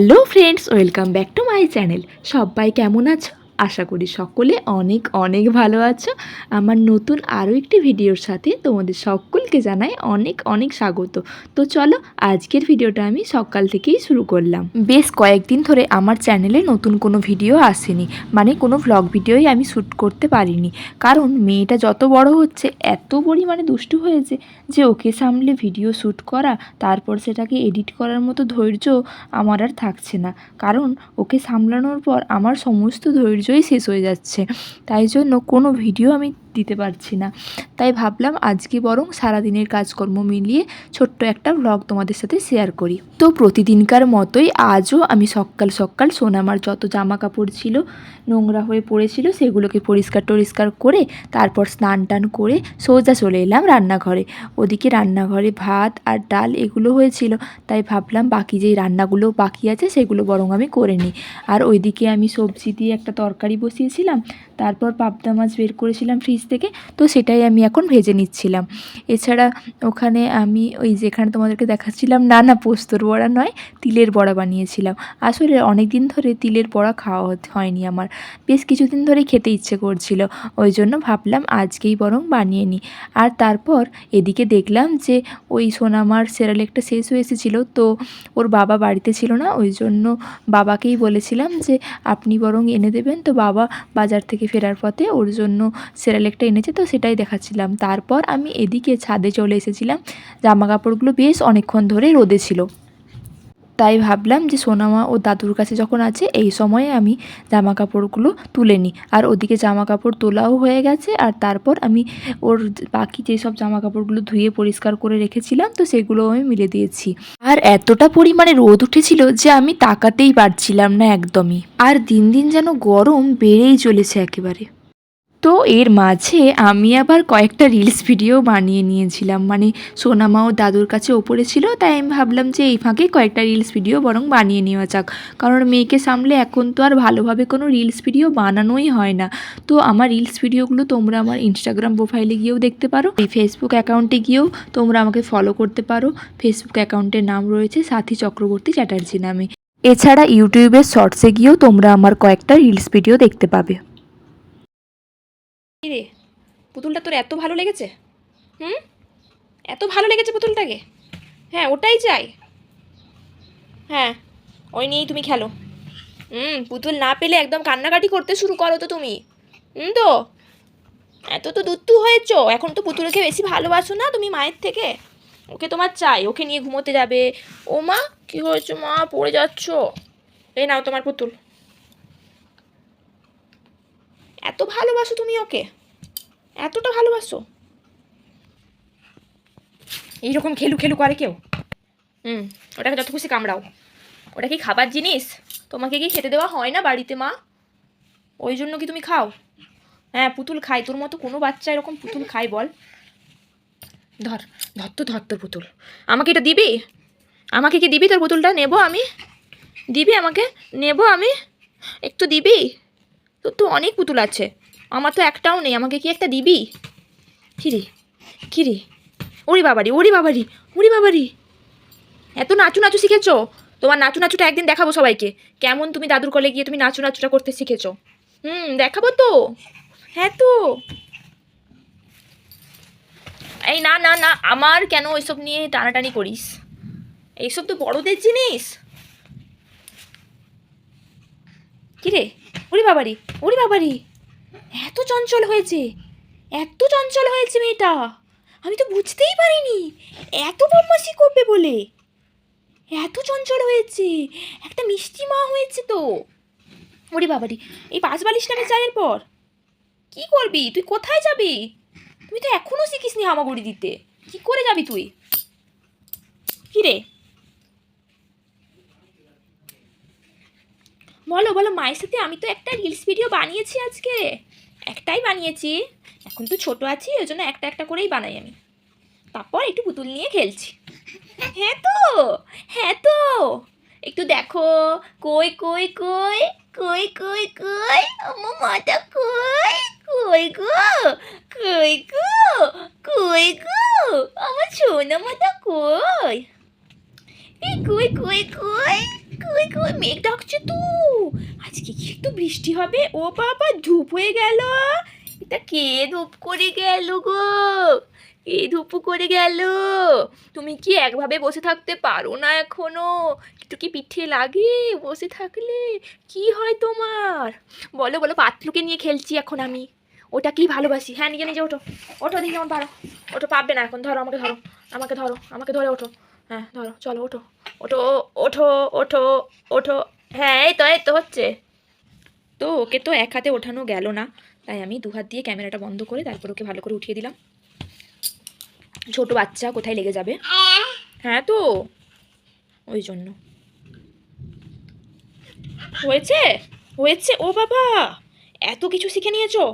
Hello friends welcome back to my channel. সবাই কেমন আছো? আশা করি সকলে অনেক অনেক ভালো আছো। আমার নতুন আরও একটি ভিডিওর সাথে তোমাদের সকলকে জানাই অনেক অনেক স্বাগত। তো চলো আজকের ভিডিওটা আমি সকাল থেকেই শুরু করলাম। বেশ কয়েকদিন ধরে আমার চ্যানেলে নতুন কোনো ভিডিও আসেনি মানে কোনো ভ্লগ ভিডিওই আমি শ্যুট করতে পারিনি। কারণ মেয়েটা যত বড় হচ্ছে, এত পরিমাণে দুষ্টু হয়েছে যে ওকে সামলে ভিডিও শ্যুট করা, তারপর সেটাকে এডিট করার মতো ধৈর্য আমার আর থাকছে না। কারণ ওকে সামলানোর পর আমার সমস্ত ধৈর্যই শেষ হয়ে যাচ্ছে। তাই জন্য কোনো ভিডিও আমি দিতে পারছি না। তাই ভাবলাম আজকে বরং সারাদিনের কাজকর্ম মিলিয়ে ছোট্ট একটা ব্লগ তোমাদের সাথে শেয়ার করি। তো প্রতিদিনকার মতোই আজও আমি সকাল সকাল সোনামার যত জামা কাপড় ছিল, নোংরা হয়ে পড়েছিল সেগুলোকে পরিষ্কার টরিষ্কার করে তারপর স্নান টান করে সোজা চলে এলাম রান্নাঘরে। ওদিকে রান্নাঘরে ভাত আর ডাল এগুলো হয়েছিল, তাই ভাবলাম বাকি যেই রান্নাগুলো বাকি আছে সেগুলো বরং আমি করে নিই। আর ওইদিকে আমি সবজি দিয়ে একটা তরকারি বসিয়েছিলাম, তারপর পাবদা মাছ বের করেছিলাম ফ্রিজ থেকে, তো সেটাই আমি এখন ভেজে নিচ্ছিলাম। এছাড়া ওখানে আমি ওই যেখানে তোমাদেরকে দেখাচ্ছিলাম না না পোস্তর বড়া নয়, তিলের বড়া বানিয়েছিলাম। আসলে অনেক দিন ধরে তিলের বড়া খাওয়া হয়নি আমার। বেশ কিছুদিন ধরে খেতে ইচ্ছে করছিল, ওই জন্য ভাবলাম আজকেই বরং বানিয়ে নিই। আর তারপর এদিকে দেখলাম যে ওই সোনামার সেরালেকটা শেষ হয়ে এসেছিল, তো ওর বাবা বাড়িতে ছিল না, ওই জন্য বাবাকেই বলেছিলাম যে, আপনি বরং এনে দেবেন। তো বাবা বাজার থেকে ফেরার পথে ওর জন্য সেরালেকটা এনেছে তো সেটাই দেখাচ্ছিলাম। তারপর আমি এদিকে ছাদে চলে এসেছিলাম। জামা কাপড়গুলো বেশ অনেকক্ষণ ধরে রোদে ছিল। তাই ভাবলাম যে সোনামা ও দাদুর কাছে যখন আছে, এই সময়ে আমি জামা কাপড়গুলো তুলে নিই। আর ওদিকে জামা কাপড় তোলাও হয়ে গেছে আর তারপর আমি ওর বাকি যেসব জামা কাপড়গুলো ধুয়ে পরিষ্কার করে রেখেছিলাম, তো সেগুলো আমি মিলে দিয়েছি। আর এতটা পরিমাণে রোদ উঠেছিল যে আমি তাকাতেই পারছিলাম না একদমই। আর দিন দিন যেন গরম বেড়েই চলেছে একেবারে। তো এর মাঝে আমি আবার কয়েকটা রিলস ভিডিও বানিয়ে নিয়েছিলাম। মানে সোনামা ও দাদুর কাছে ওপরে ছিল, তাই আমি ভাবলাম যে এই ফাঁকে কয়েকটা রিলস ভিডিও বরং বানিয়ে নেওয়া যাক। কারণ মেয়েকে সামলে এখন তো আর ভালোভাবে কোনো রিলস ভিডিও বানানোই হয় না। তো আমার রিলস ভিডিওগুলো তোমরা আমার ইনস্টাগ্রাম প্রোফাইলে গিয়েও দেখতে পারো। এই ফেসবুক অ্যাকাউন্টে গিয়েও তোমরা আমাকে ফলো করতে পারো। ফেসবুক অ্যাকাউন্টের নাম রয়েছে সাথী চক্রবর্তী চ্যাটার্জি নামে। এছাড়া ইউটিউবের শর্টসে গিয়েও তোমরা আমার কয়েকটা রিলস ভিডিও দেখতে পাবে। রে? পুতুলটা তোর এত ভালো লেগেছে? হুম? এত ভালো লেগেছে পুতুলটাকে? হ্যাঁ ওটাই চাই। হ্যাঁ ওই নিয়েই তুমি খেলো। হুম, পুতুল না পেলে একদম কান্নাকাটি করতে শুরু করো তো তুমি। হুম তো? এত তো দুত্তু হয়েছো। এখন তো পুতুলকে বেশি ভালোবাসো না তুমি মায়ের থেকে। ওকে তোমার চাই, ওকে নিয়ে ঘুমোতে যাবে। ও মা কী হয়েছে মা? পড়ে যাচ্ছ। এই নাও তোমার পুতুল। এত ভালোবাসো তুমি ওকে? এতটা ভালোবাসো? এইরকম খেলু খেলু করে কেউ? হুম ওটাকে যত খুশি কামড়াও। ওটা কি খাবার জিনিস? তোমাকে কি খেতে দেওয়া হয় না বাড়িতে মা? ওই জন্য কি তুমি খাও? হ্যাঁ পুতুল খাই। তোর মতো কোনো বাচ্চা এরকম পুতুল খাই বল। ধর ধর তো ধর তোর পুতুল। আমাকে এটা দিবি? আমাকে কি দিবি তোর পুতুলটা? নেব আমি? দিবি আমাকে? নেব আমি? একটু দিবি? তোর তো অনেক পুতুল আছে। আমার তো একটাও নেই, আমাকে কি একটা দিবি? কিরে কিরে? ওরি বাবারি ওরি বাবারি ওরি বাবারি। এত নাচু নাচু শিখেছো? তোমার নাচু নাচুটা একদিন দেখাবো সবাইকে। কেমন তুমি দাদুর কলে গিয়ে তুমি নাচু নাচুটা করতে শিখেছো? হুম, দেখাবো তো। হ্যাঁ তো। এই না না না, আমার কেন ওইসব নিয়ে টানাটানি করিস? এইসব তো বড়দের জিনিস। কিরে? ওরে বাবারি ওরে বাবারি, এত চঞ্চল হয়েছে, এত চঞ্চল হয়েছে মেয়েটা, আমি তো বুঝতেই পারিনি, এত বদমাসি করবে বলে, এত চঞ্চল হয়েছে, একটা মিষ্টি মা হয়েছে তো। ওরে বাবারি, এই পাঁচ বালিশটাকে চায়ের পর কি করবি? তুই কোথায় যাবি? তুই তো এখনও শিখিসনি হামাগুড়ি দিতে। কি করে যাবি তুই? কি বলো বলো, মায়ের সাথে আমি তো একটা রিলস ভিডিও বানিয়েছি আজকে। একটাই বানিয়েছি। এখন তো ছোট আছি, ওই জন্য একটা একটা করেই বানাই আমি। তারপর একটু পুতুল নিয়ে খেলছি। হ্যাঁ তো হ্যাঁ তো। একটু দেখো। কই কই কই কই কই কই আমার মাটা কই কই গো কই গো কই গো, আমার সোনা মাটা কই? এই কই কই কই? মেঘ ডাকছে তো। আজকে কি একটু বৃষ্টি হবে? ও বাবা, ধূপ হয়ে গেল। এটা কে ধূপ করে গেল গো? কে ধূপ করে গেল? তুমি কি একভাবে বসে থাকতে পারো না এখনও? একটু কি পিঠে লাগে বসে থাকলে? কি হয় তোমার? বলো বলো পাতলুকে নিয়ে খেলছি এখন আমি। ওটা কি ভালোবাসি? হ্যাঁ নিজে নিজে ওঠো। ওঠো দিকে যেমন পারো ওঠো পারবে না এখন। ধরো, আমাকে ধরো। আমাকে ধরো, আমাকে ধরে ওঠো। হ্যাঁ ধরো, চলো, ওঠো। ওঠো ওঠো ওঠো ওঠো। হ্যাঁ এই তো এই তো হচ্ছে। তো ওকে তো এক হাতে ওঠানো গেল না। তাই আমি দু হাত দিয়ে ক্যামেরাটা বন্ধ করে তারপর ওকে ভালো করে উঠিয়ে দিলাম। ছোট বাচ্চা কোথায় লেগে যাবে? হ্যাঁ তো, ওই জন্য। হয়েছে? হয়েছে? ও বাবা, এত কিছু শিখে নিয়েছো?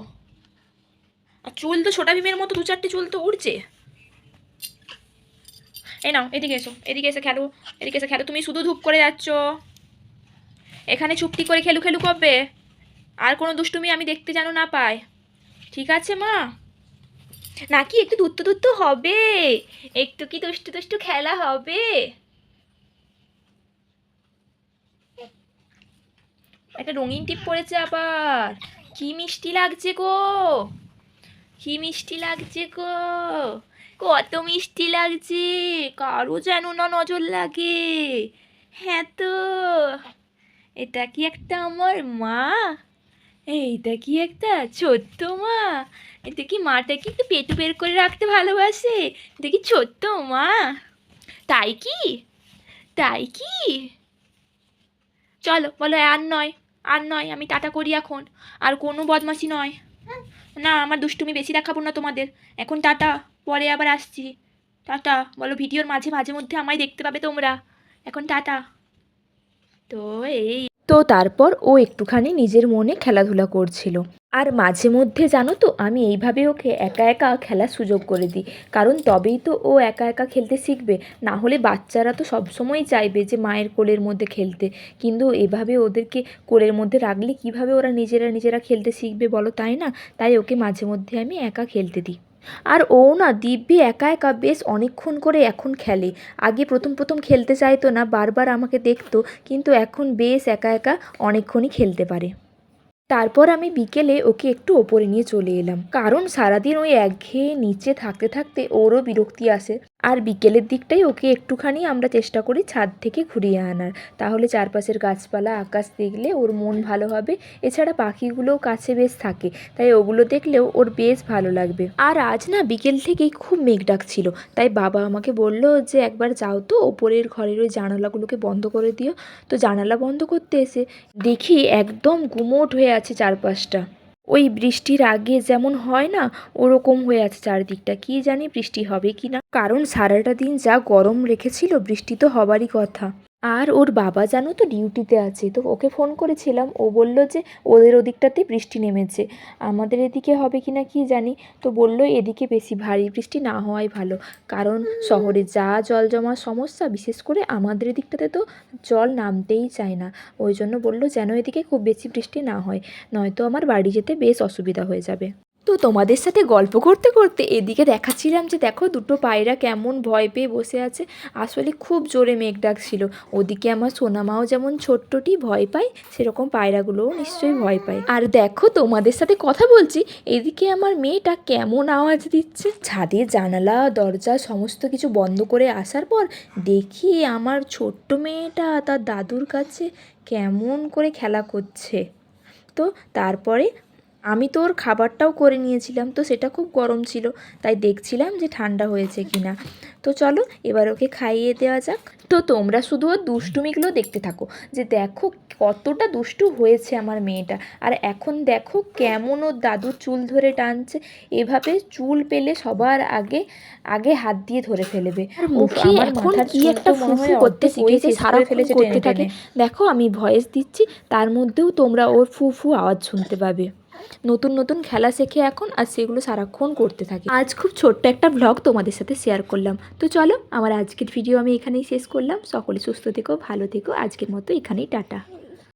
আর চুল তো ছোটা ভীমের মতো দু চারটে চুল তো উড়ছে। এই নাও, এদিকে এসো, এদিকে এসে খেলো, এদিকে এসে খেলো। তুমি শুধু ধূপ করে যাচ্ছ। এখানে চুপটি করে খেলু খেলু করবে আর কোনো দুষ্টুমি আমি দেখতে যেন না পাই। ঠিক আছে, মা? নাকি একটু দুত্তু দুত্তু হবে? একটু কি দুষ্টু দুষ্টু খেলা হবে? একটা রঙিন টিপ পড়েছে আবার। কি মিষ্টি লাগছে গো? কি মিষ্টি লাগছে গো? কত মিষ্টি লাগছে, কারও যেন না নজর লাগে। হ্যাঁ তো, এটা কি একটা আমার মা? এইটা কি একটা ছোট্ট মা? এটা কি মাটা কি একটু পেটু বের করে রাখতে ভালোবাসে? এটা কি ছোট্ট মা? তাই কি? তাই কি? চলো, বলো, আর নয় আর নয়, আমি টাটা করি এখন। আর কোনো বদমাশি নয়। না, আমার দুষ্টুমি বেশি দেখাবো না তোমাদের। এখন টাটা। পরে আবার আসছি। টাটা। বলো, ভিডিওর মাঝে মাঝে মধ্যে আমায় দেখতে পাবে তোমরা। এখন টাটা। তো এই তো তারপর ও একটুখানি নিজের মনে খেলাধুলা করছিল। আর মাঝে মধ্যে জানো তো, আমি এইভাবে ওকে একা একা খেলার সুযোগ করে দিই। কারণ তবেই তো ও একা একা খেলতে শিখবে। না হলে বাচ্চারা তো সবসময়ই চাইবে যে মায়ের কোলের মধ্যে খেলতে। কিন্তু এভাবে ওদেরকে কোলের মধ্যে রাখলে কীভাবে ওরা নিজেরা নিজেরা খেলতে শিখবে বলো তাই না? তাই ওকে মাঝে মধ্যে আমি একা খেলতে দিই। আর ও না দিব্যি একা একা বেশ অনেকক্ষণ করে এখন খেলে। আগে প্রথম প্রথম খেলতে চাইতো না, বারবার আমাকে দেখতো, কিন্তু এখন বেশ একা একা অনেকক্ষণই খেলতে পারে। তারপর আমি বিকেলে ওকে একটু ওপরে নিয়ে চলে এলাম। কারণ সারাদিন ওই একঘেয়ে নিচে থাকতে থাকতে ওরও বিরক্তি আসে। আর বিকেলের দিকটাই ওকে একটুখানি আমরা চেষ্টা করি ছাদ থেকে ঘুরিয়ে আনার। তাহলে চারপাশের গাছপালা, আকাশ দেখলে ওর মন ভালো হবে। এছাড়া পাখিগুলোও কাছে বেশ থাকে। তাই ওগুলো দেখলেও ওর বেশ ভালো লাগবে। আর আজ না বিকেল থেকেই খুব মেঘ ডাকছিল। তাই বাবা আমাকে বলল যে, একবার যাও তো ওপরের ঘরের ওই জানালাগুলোকে বন্ধ করে দিও। তো জানালা বন্ধ করতে এসে দেখি একদম গুমোট হয়ে আছে চারপাশটা। ওই বৃষ্টির আগে যেমন হয় না, ওরকম হয়ে আছে চারদিকটা। কি জানি বৃষ্টি হবে কি না কারণ সারাটা দিন যা গরম রেখেছিল বৃষ্টি তো হবারই কথা। আর ওর বাবা জানো তো ডিউটিতে আছে, তো ওকে ফোন করেছিলাম। ও বলল যে ওদের ওদিকটাতে বৃষ্টি নেমেছে। আমাদের এদিকে হবে কি না কি জানি? তো বলল এদিকে বেশি ভারী বৃষ্টি না হওয়াই ভালো। কারণ শহরে যা জল জমার সমস্যা, বিশেষ করে আমাদের এদিকটাতে তো জল নামতেই চায় না। ওই জন্য বলল যেন এদিকে খুব বেশি বৃষ্টি না হয়, নয়তো আমার বাড়ি যেতে বেশ অসুবিধা হয়ে যাবে। তো তোমাদের সাথে গল্প করতে করতে এদিকে দেখাচ্ছিলাম যে দেখো দুটো পায়রা কেমন ভয় পেয়ে বসে আছে। আসলে খুব জোরে মেঘ ডাকছিল। ওদিকে আমার সোনামাও যেমন ছোট্টটি ভয় পায়, সেরকম পায়রাগুলোও নিশ্চয়ই ভয় পায়। আর দেখো তোমাদের সাথে কথা বলছি, এদিকে আমার মেয়েটা কেমন আওয়াজ দিচ্ছে? ছাদে জানালা, দরজা সমস্ত কিছু বন্ধ করে আসার পর দেখি আমার ছোট্ট মেয়েটা তার দাদুর কাছে কেমন করে খেলা করছে। তো তারপরে আমি তো ওর খাবারটাও করে নিয়েছিলাম তো সেটা খুব গরম ছিল তাই দেখছিলাম যে ঠান্ডা হয়েছে কি না তো চলো এবার ওকে খাইয়ে দেওয়া যাক। তো তোমরা শুধু ওর দুষ্টুমিগুলো দেখতে থাকো যে দেখো কতটা দুষ্টু হয়েছে আমার মেয়েটা। আর এখন দেখো কেমন ওর দাদুর চুল ধরে টানছে এভাবে চুল পেলে সবার আগে আগে হাত দিয়ে ধরে ফেলবে। মুখে এখন কি একটা ফুফু করতে শিখেছে, শেষ ফেলেছে করতে থাকে। দেখো আমি ভয়েস দিচ্ছি তার মধ্যেও তোমরা ওর ফু ফু আওয়াজ শুনতে পাবে। নতুন নতুন খেলা শেখে এখন আর সেগুলো সারাক্ষণ করতে থাকে। আজ খুব ছোট্ট একটা ব্লগ তোমাদের সাথে শেয়ার করলাম। তো চলো, আমার আজকের ভিডিও আমি এখানেই শেষ করলাম। সকলে সুস্থ থেকো, ভালো থেকো। আজকের মতো এখানেই, টাটা।